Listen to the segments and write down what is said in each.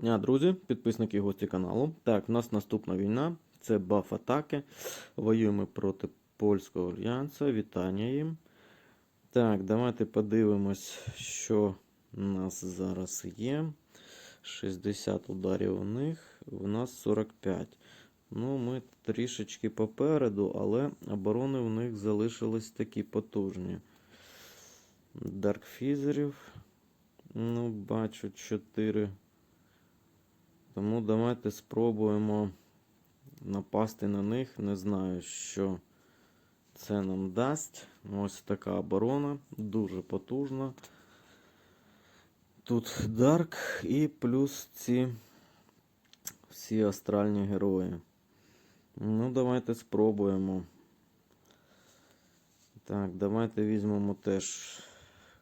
дня, друзі, підписники і гості каналу. Так, в нас наступна війна. Це баф атаки. Воюємо проти польського альянсу. Вітання їм. Так, давайте подивимось, що у нас зараз є. 60 ударів у них, у нас 45. Ну, ми трішечки попереду, але оборони в них залишились такі потужні. Даркфізерів. Ну, бачу 4. Тому давайте спробуємо напасти на них. Не знаю, що це нам дасть. Ось така оборона, дуже потужна. Тут Дарк і плюс ці всі астральні герої. Ну, давайте спробуємо. Так, давайте візьмемо теж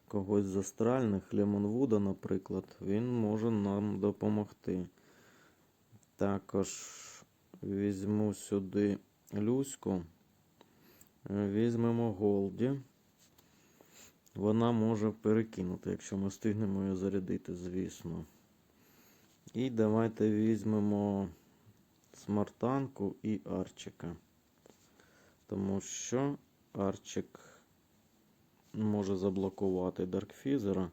когось з астральних, Лемонвуда, наприклад. Він може нам допомогти. Також візьму сюди Люську. Візьмемо Голді. Вона може перекинути, якщо ми встигнемо її зарядити, звісно. І давайте візьмемо Смартанку і Арчика. Тому що Арчик може заблокувати Даркфізера.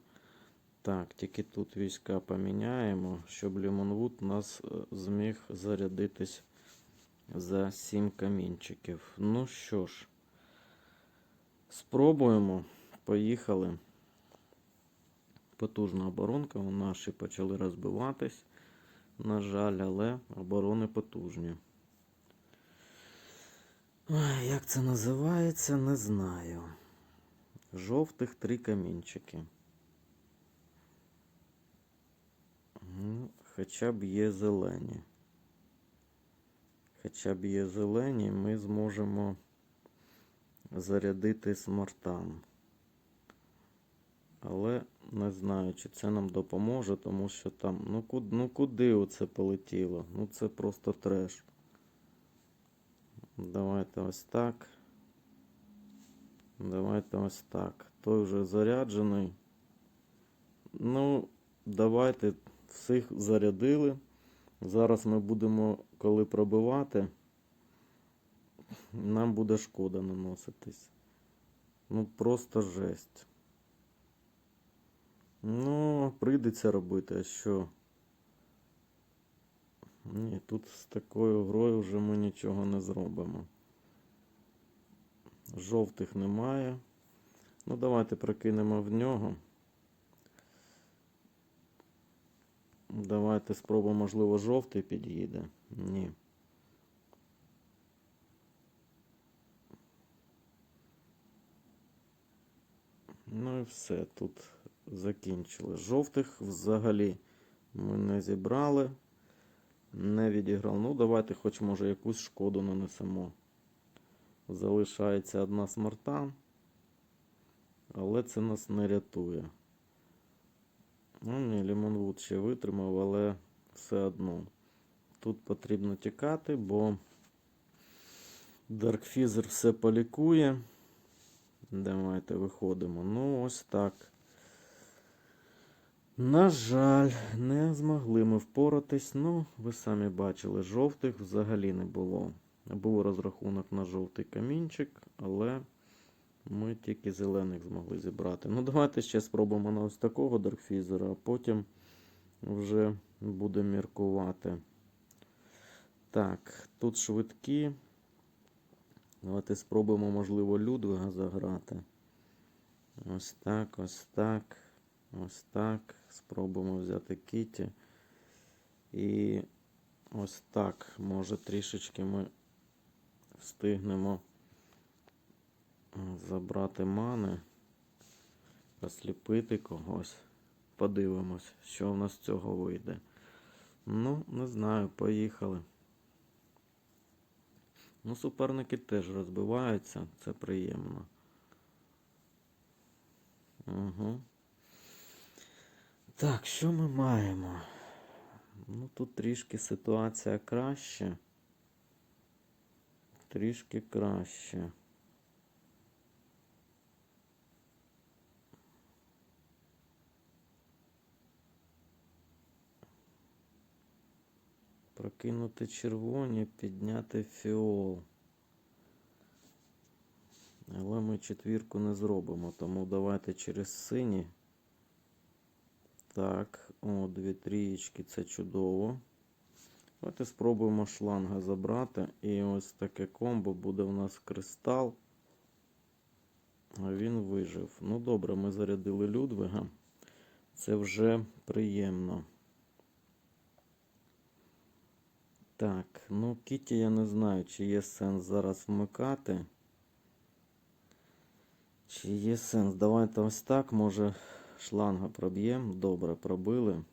Так, тільки тут війська поміняємо, щоб Лімонвуд нас е, зміг зарядитись за 7 камінчиків. Ну що ж, спробуємо. Поїхали. Потужна оборонка. Наші почали розбиватись. На жаль, але оборони потужні. Як це називається, не знаю. Жовтих три камінчики. Хоча б є зелені. Хоча б є зелені, ми зможемо зарядити смартан. Але не знаю, чи це нам допоможе, тому що там. Ну куди, ну куди оце полетіло? Ну це просто треш. Давайте ось так. Давайте ось так. Той вже заряджений. Ну, давайте всіх зарядили. Зараз ми будемо, коли пробивати, нам буде шкода наноситись. Ну, просто жесть. Ну, прийдеться робити, а що? Ні, тут з такою грою вже ми нічого не зробимо. Жовтих немає. Ну, давайте прокинемо в нього. Давайте спробуємо, можливо, жовтий під'їде. Ні. Ну і все, тут закінчили. Жовтих взагалі ми не зібрали, не відіграли. Ну, давайте хоч може якусь шкоду нанесемо. Залишається одна смарта, але це нас не рятує. Ну, ні, Лімонвуд ще витримав, але все одно. Тут потрібно тікати, бо Даркфізер все полікує. Давайте виходимо. Ну, ось так. На жаль, не змогли ми впоратись. Ну, ви самі бачили, жовтих взагалі не було. Був розрахунок на жовтий камінчик, але ми тільки зелених змогли зібрати. Ну, давайте ще спробуємо на ось такого Даркфізера, а потім вже будемо міркувати. Так, тут швидкі. Давайте спробуємо, можливо, Людвига заграти. Ось так, ось так, ось так. Спробуємо взяти Кіті. І ось так. Може трішечки ми встигнемо забрати мани, осліпити когось. Подивимось, що в нас з цього вийде. Ну, не знаю, поїхали. Ну, суперники теж розбиваються, це приємно. Угу. Так, що ми маємо? Ну, тут трішки ситуація краще. Трішки краще. Прокинути червоні, підняти фіол. Але ми четвірку не зробимо, тому давайте через сині. Так, о, дві трієчки, це чудово. Давайте спробуємо шланга забрати. І ось таке комбо буде у нас кристал. А він вижив. Ну добре, ми зарядили Людвига. Це вже приємно. Так, ну Кіті я не знаю, чи є сенс зараз вмикати. Чи є сенс? Давайте ось так, може шланга проб'ємо. Добре, пробили.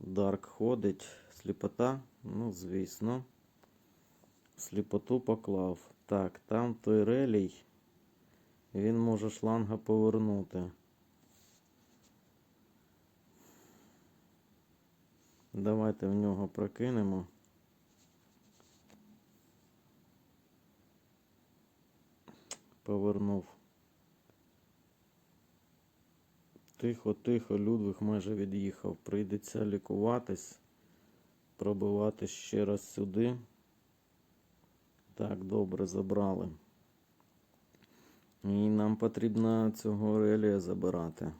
Дарк ходить. Сліпота? Ну, звісно. Сліпоту поклав. Так, там той релій. Він може шланга повернути. Давайте в нього прокинемо. Повернув. Тихо, тихо, Людвиг майже від'їхав. Прийдеться лікуватись, пробивати ще раз сюди. Так, добре, забрали. І нам потрібно цього релія забирати.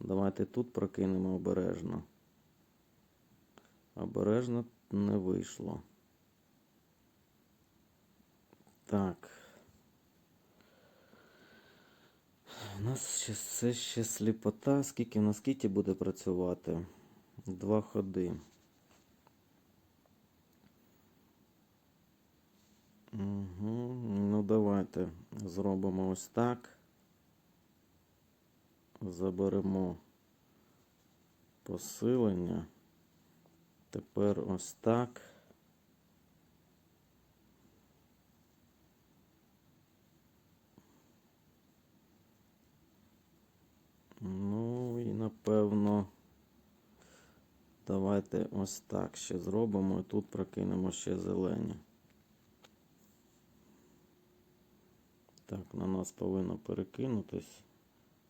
Давайте тут прокинемо обережно. Обережно не вийшло. Так. У нас ще це ще сліпота. Скільки на скільки буде працювати? Два ходи. Угу. Ну, давайте зробимо ось так. Заберемо посилення. Тепер ось так. Ну і напевно. Давайте ось так ще зробимо і тут прокинемо ще зелені. Так, на нас повинно перекинутись.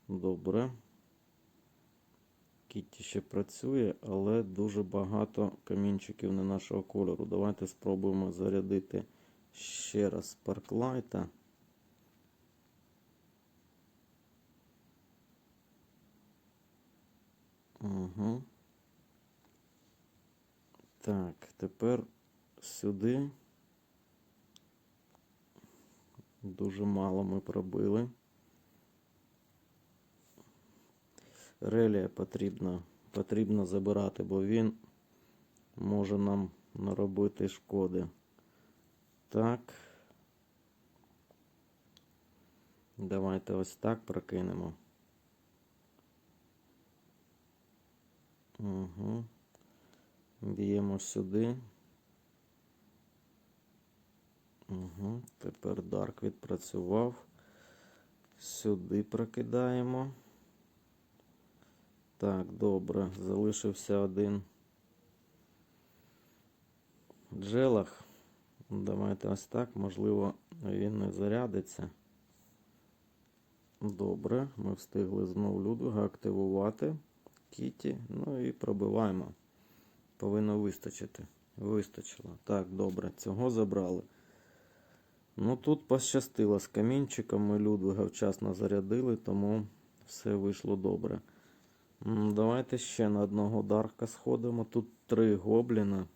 Добре. Кітті ще працює, але дуже багато камінчиків не нашого кольору. Давайте спробуємо зарядити ще раз парклайта. Угу. Так, тепер сюди. Дуже мало ми пробили. Релія потрібно, потрібно забирати, бо він може нам наробити шкоди. Так. Давайте ось так прокинемо. Угу. Б'ємо сюди. Угу. Тепер Дарк відпрацював. Сюди прокидаємо. Так, добре. Залишився один джелах. Давайте ось так. Можливо, він не зарядиться. Добре, ми встигли знову Людвига активувати. Кіті. Ну і пробиваємо. Повинно вистачити. Вистачило. Так, добре, цього забрали. Ну тут пощастило з камінчиком. Ми Людвига вчасно зарядили, тому все вийшло добре. Давайте ще на одного дарка сходимо. Тут три гобліна.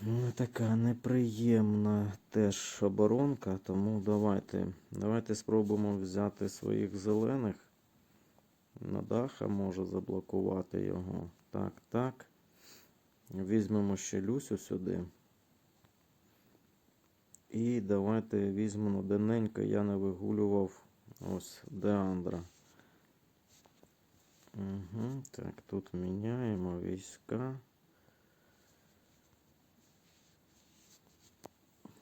Ну, Така неприємна теж оборонка, тому давайте. Давайте спробуємо взяти своїх зелених. Надаха може заблокувати його. Так, так. Візьмемо ще Люсю сюди. І давайте візьмемо дененько, я не вигулював ось Деандра. Угу, так, тут міняємо війська.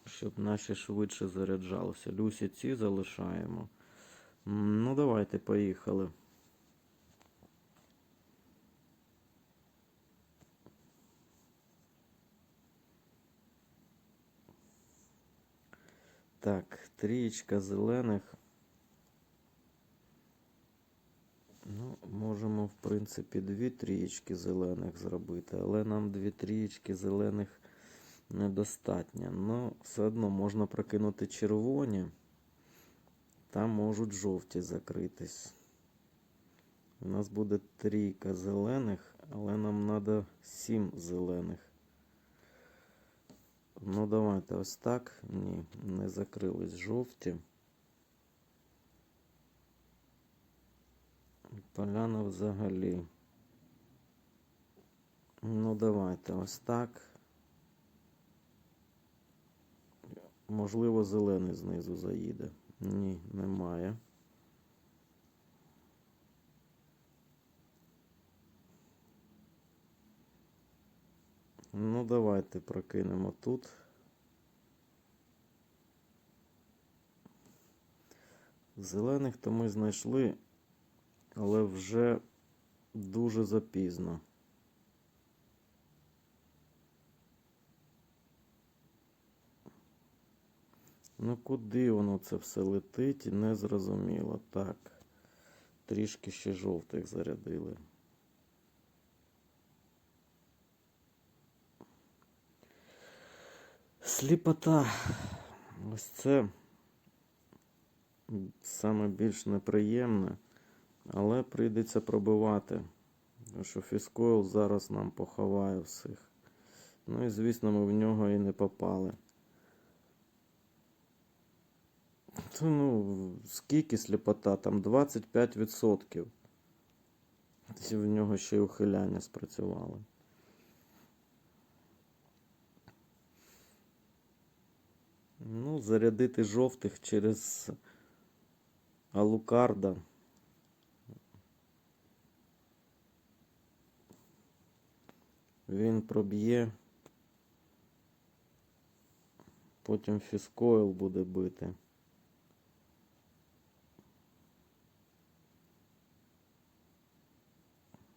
Щоб наші швидше заряджалися. Люсі ці залишаємо. Ну, давайте, поїхали. Так, трієчка зелених. Ну, може. Можемо, в принципі, дві трієчки зелених зробити, але нам дві трієчки зелених недостатньо. Ну, все одно можна прокинути червоні. Там можуть жовті закритись. У нас буде трійка зелених, але нам треба сім зелених. Ну, давайте ось так. Ні, не закрились жовті. Поляна взагалі. Ну, давайте ось так. Можливо, зелений знизу заїде. Ні, немає. Ну, давайте прокинемо тут. Зелених то ми знайшли, але вже дуже запізно. Ну, куди воно це все летить, не зрозуміло. Так, трішки ще жовтих зарядили. Сліпота. Ось це саме більш неприємне, але прийдеться пробивати. Тому що фіскойл зараз нам поховає всіх. Ну і звісно, ми в нього і не попали. Та ну, скільки сліпота? Там 25%. Ці в нього ще й ухиляння спрацювали. Ну, зарядити жовтих через Алукарда. Він проб'є. Потім фіскойл буде бити.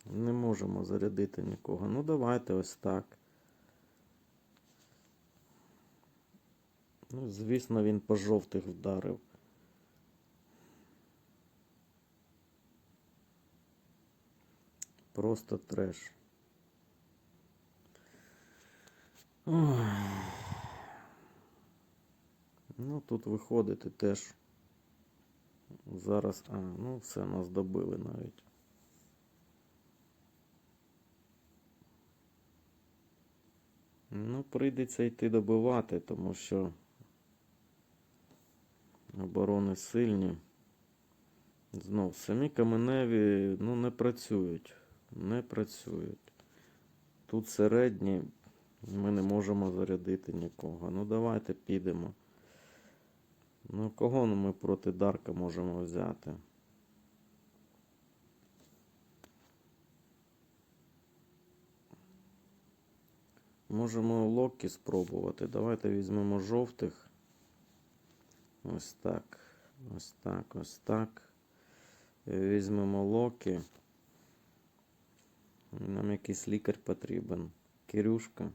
Не можемо зарядити нікого. Ну, давайте ось так. Ну, звісно, він по жовтих вдарив. Просто треш. Ну, тут виходити теж. Зараз, а, ну все, нас добили навіть. Ну, прийдеться йти добивати, тому що оборони сильні. Знов, самі каменеві ну, не працюють. Не працюють. Тут середні ми не можемо зарядити нікого. Ну давайте підемо. Ну, кого ми проти Дарка можемо взяти? Можемо Локі спробувати. Давайте візьмемо жовтих. Ось так. Ось так, ось так. Візьмемо Локі. Нам якийсь лікар потрібен. Кирюшка.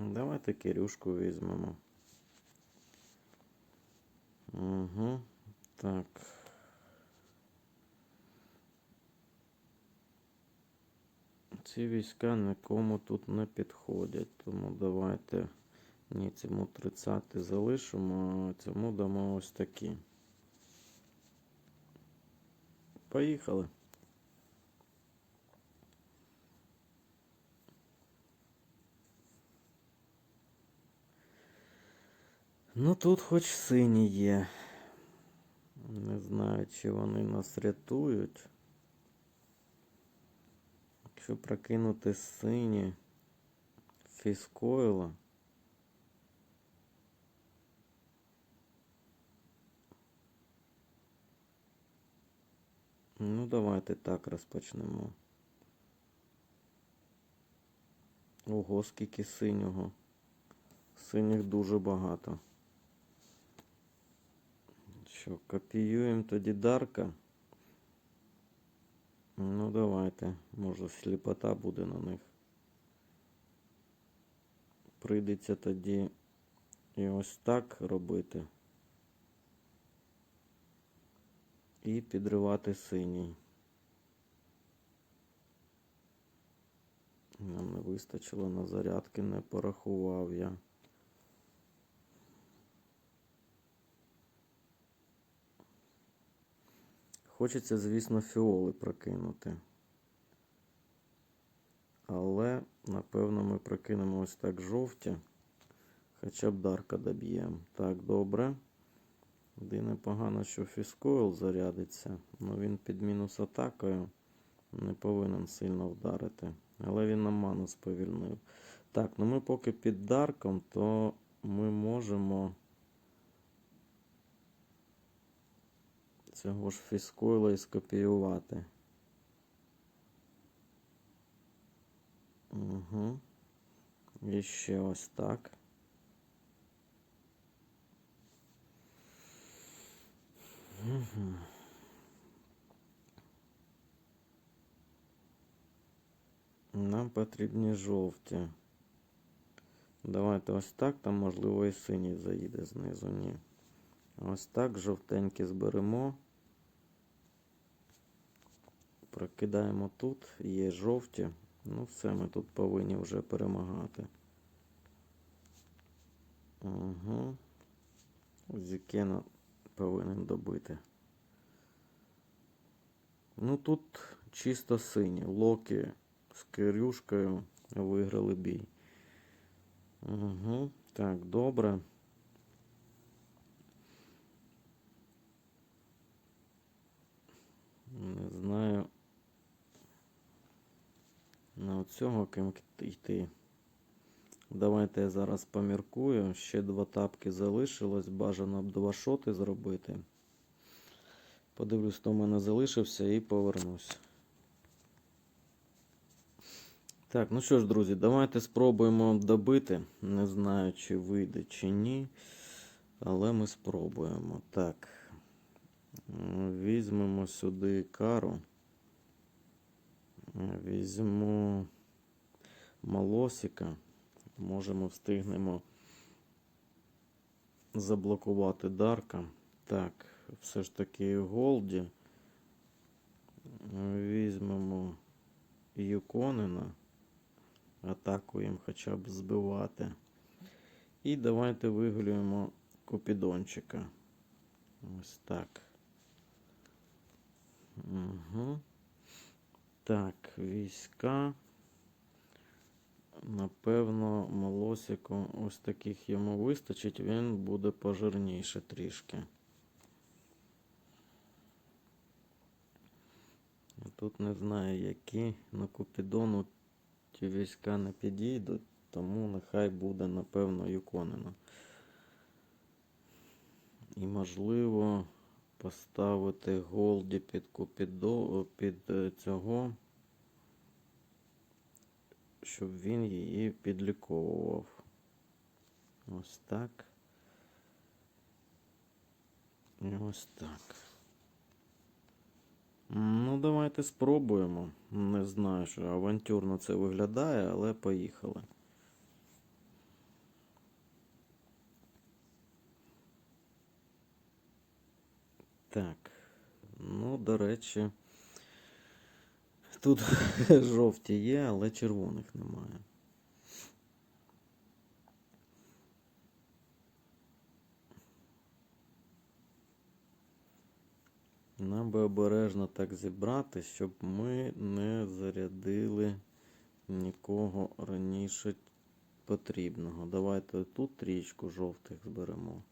Давайте Кирюшку візьмемо. Угу. Так. Ці війська нікому тут не підходять, тому давайте ні, цьому 30 залишимо, а цьому дамо ось такі. Поїхали. Ну тут хоч сині є. Не знаю, чи вони нас рятують. Якщо прокинути сині фіскойла. Ну, давайте так розпочнемо. Ого, скільки синього. Синіх дуже багато. Що, копіюємо тоді Дарка. Ну, давайте. Може, сліпота буде на них. Прийдеться тоді і ось так робити. і підривати синій. Нам не вистачило на зарядки, не порахував я. Хочеться, звісно, фіоли прокинути. Але, напевно, ми прокинемо ось так жовті. Хоча б дарка доб'ємо. Так, добре. Єдине погано, що фіскойл зарядиться. Ну він під мінус атакою не повинен сильно вдарити. Але він нам ману сповільнив. Так, ну ми поки під дарком, то ми можемо цього ж фіскойла і скопіювати. Угу. І ще ось так. Угу. Нам потрібні жовті. Давайте ось так, там можливо і синій заїде знизу. Ні. Ось так жовтенькі зберемо. Прокидаємо тут, є жовті. Ну, все, ми тут повинні вже перемагати. Угу. Зікена повинен добити. Ну тут чисто сині. Локи з Кирюшкою виграли бій. Угу. Так, добре. Не знаю. На цього ким йти. Давайте я зараз поміркую. Ще два тапки залишилось. Бажано б два шоти зробити. Подивлюсь, хто в мене залишився і повернусь. Так, ну що ж, друзі, давайте спробуємо добити. Не знаю, чи вийде, чи ні. Але ми спробуємо. Так. Візьмемо сюди кару. Візьму малосика. Можемо встигнемо заблокувати Дарка. Так, все ж таки Голді. Візьмемо Юконена. Атаку їм хоча б збивати. І давайте вигулюємо Купідончика. Ось так. Угу. Так, війська. Напевно, молосику ось таких йому вистачить, він буде пожирніше трішки. Тут не знаю, які на Купідону ті війська не підійдуть, тому нехай буде, напевно, Юконена. І можливо поставити голді під Купідо, під цього, щоб він її підліковував. Ось так. І ось так. Ну, давайте спробуємо. Не знаю, що авантюрно це виглядає, але поїхали. Так. Ну, до речі, тут жовті є, але червоних немає. Нам би обережно так зібрати, щоб ми не зарядили нікого раніше потрібного. Давайте тут трічку жовтих зберемо.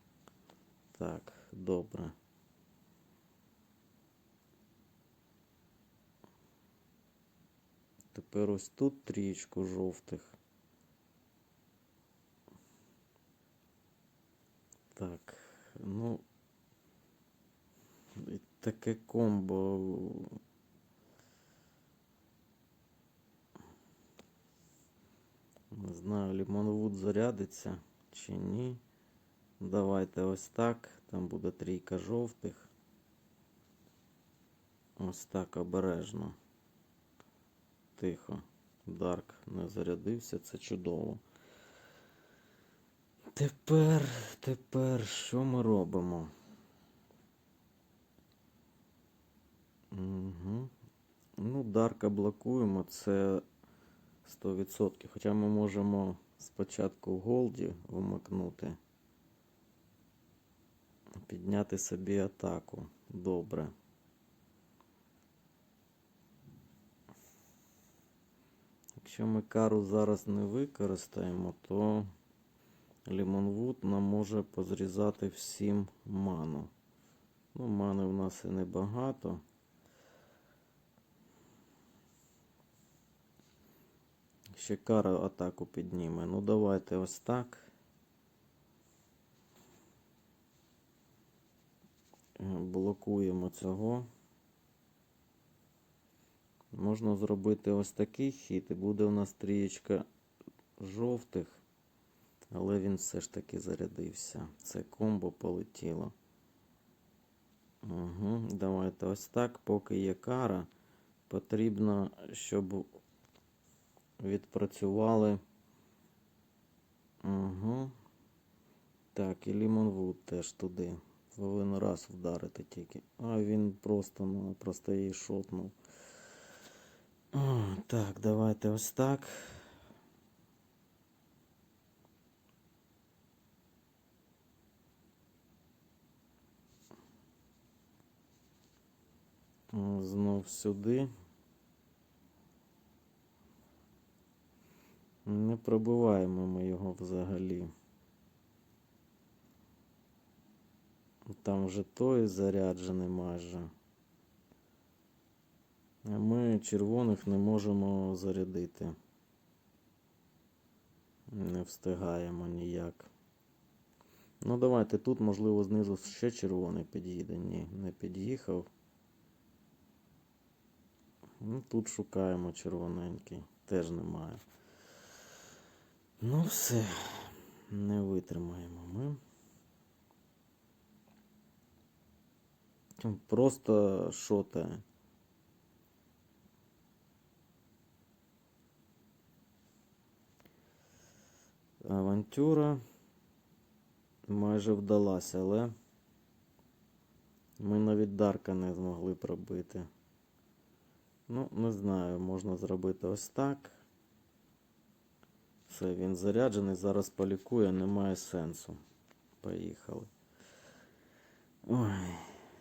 Так, добре. Тепер ось тут трічку жовтих. Так, ну таке комбо. Не знаю, Лімонвуд зарядиться чи ні. Давайте ось так. Там буде трійка жовтих. Ось так обережно. Тихо. Дарк не зарядився, це чудово. Тепер, тепер що ми робимо? Угу. Ну, Дарка блокуємо, це 100%. Хоча ми можемо спочатку в голді вмикнути. Підняти собі атаку. Добре. Якщо ми кару зараз не використаємо, то Лімонвуд нам може позрізати всім ману. Ну, мани в нас і небагато. Ще кара атаку підніме. Ну, давайте ось так. Блокуємо цього. Можна зробити ось такий хід, і буде у нас трієчка жовтих, але він все ж таки зарядився. Це комбо полетіло. Угу, давайте ось так. Поки є кара, потрібно, щоб відпрацювали. Угу. Так, і Лімонвуд теж туди. Повинен раз вдарити тільки. А він просто, ну, її шотнув. О, так, давайте ось так. Знов сюди. Не пробиваємо ми його взагалі. Там вже той заряджений майже. Ми червоних не можемо зарядити. Не встигаємо ніяк. Ну, давайте тут, можливо, знизу ще червоний під'їде. Ні, не під'їхав. Ну, тут шукаємо червоненький. Теж немає. Ну, все. Не витримаємо ми. Просто шотає. Авантюра майже вдалася, але ми навіть Дарка не змогли пробити. Ну, не знаю, можна зробити ось так. Все, він заряджений, зараз полікує, немає сенсу. Поїхали. Ой,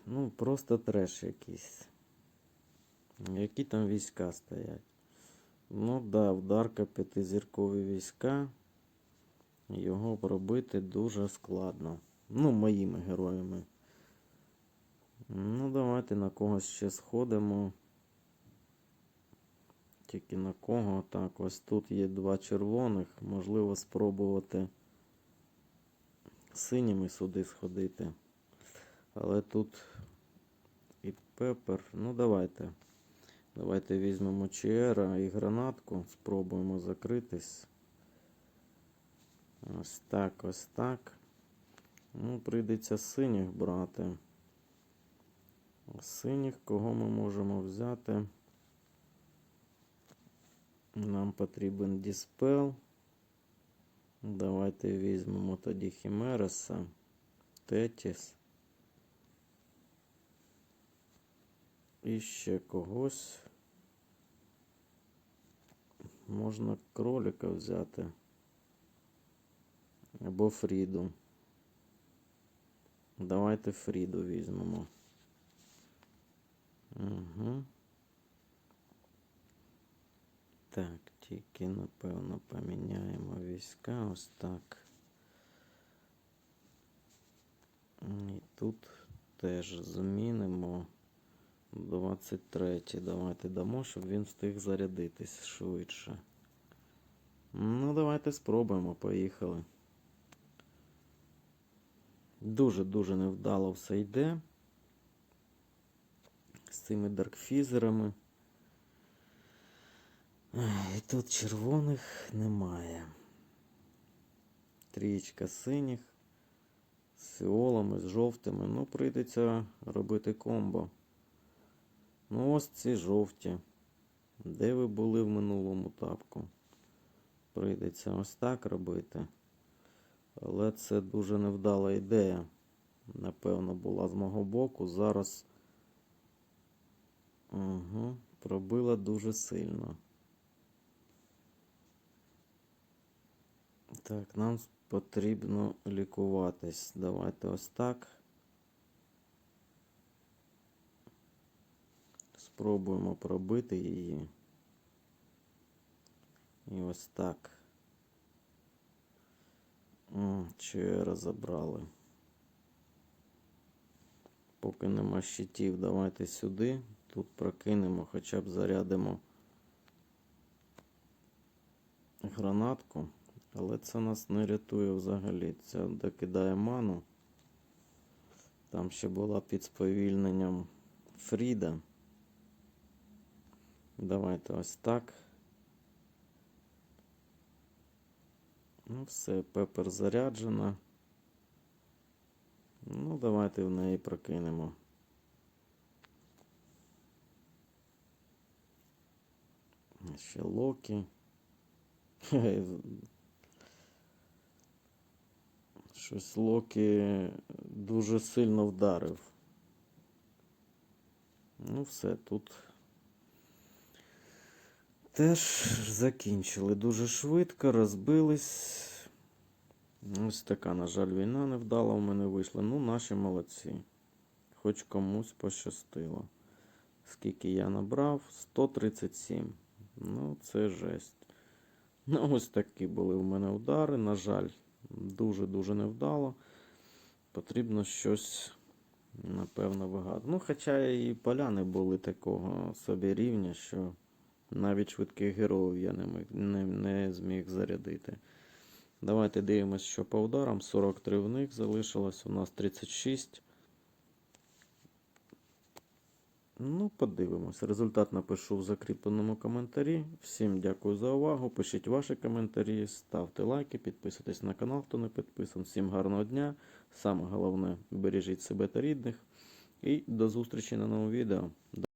ну просто треш якийсь. Які там війська стоять? Ну да, вдарка п'ятизіркові війська. Його пробити дуже складно. Ну, моїми героями. Ну, давайте на когось ще сходимо. Тільки на кого? Так, ось тут є два червоних. Можливо, спробувати синіми сюди сходити. Але тут і пепер. Ну, давайте. Давайте візьмемо Чіера і гранатку. Спробуємо закритись. Ось так, ось так. Ну, прийдеться синіх брати. Синіх, кого ми можемо взяти? Нам потрібен Діспел. Давайте візьмемо тоді Хімереса, Тетіс. І ще когось. Можна кролика взяти. Або Фріду. Давайте Фріду візьмемо. Угу. Так, тільки, напевно, поміняємо війська ось так. І тут теж змінимо 23. Давайте дамо, щоб він встиг зарядитись швидше. Ну, давайте спробуємо, поїхали. Дуже-дуже невдало все йде. З цими даркфізерами. І тут червоних немає. Трієчка синіх. З фіолами, з жовтими. Ну, прийдеться робити комбо. Ну, ось ці жовті. Де ви були в минулому тапку? Прийдеться ось так робити. Але це дуже невдала ідея. Напевно, була з мого боку. Зараз Угу. Пробила дуже сильно. Так, нам потрібно лікуватись. Давайте ось так. Спробуємо пробити її. І ось так. Чи забрали. Поки нема щитів, давайте сюди. Тут прокинемо, хоча б зарядимо гранатку. Але це нас не рятує взагалі. Це докидає ману. Там ще була під сповільненням Фріда. Давайте ось так. Ну, все, пепер заряджена. Ну, давайте в неї прокинемо. Ще Локі. Щось Локі дуже сильно вдарив. Ну, все, тут теж закінчили дуже швидко, розбились. Ось така, на жаль, війна невдала у мене вийшла. Ну, наші молодці. Хоч комусь пощастило. Скільки я набрав? 137. Ну, це жесть. Ну, ось такі були у мене удари. На жаль, дуже-дуже невдало. Потрібно щось, напевно, вигадувати. Ну, хоча і поляни були такого собі рівня, що навіть швидких героїв я не, не, не зміг зарядити. Давайте дивимось, що по ударам. 43 в них залишилось, у нас 36. Ну, подивимось. Результат напишу в закріпленому коментарі. Всім дякую за увагу. Пишіть ваші коментарі, ставте лайки, підписуйтесь на канал, хто не підписаний. Всім гарного дня. Саме головне, бережіть себе та рідних. І до зустрічі на новому відео.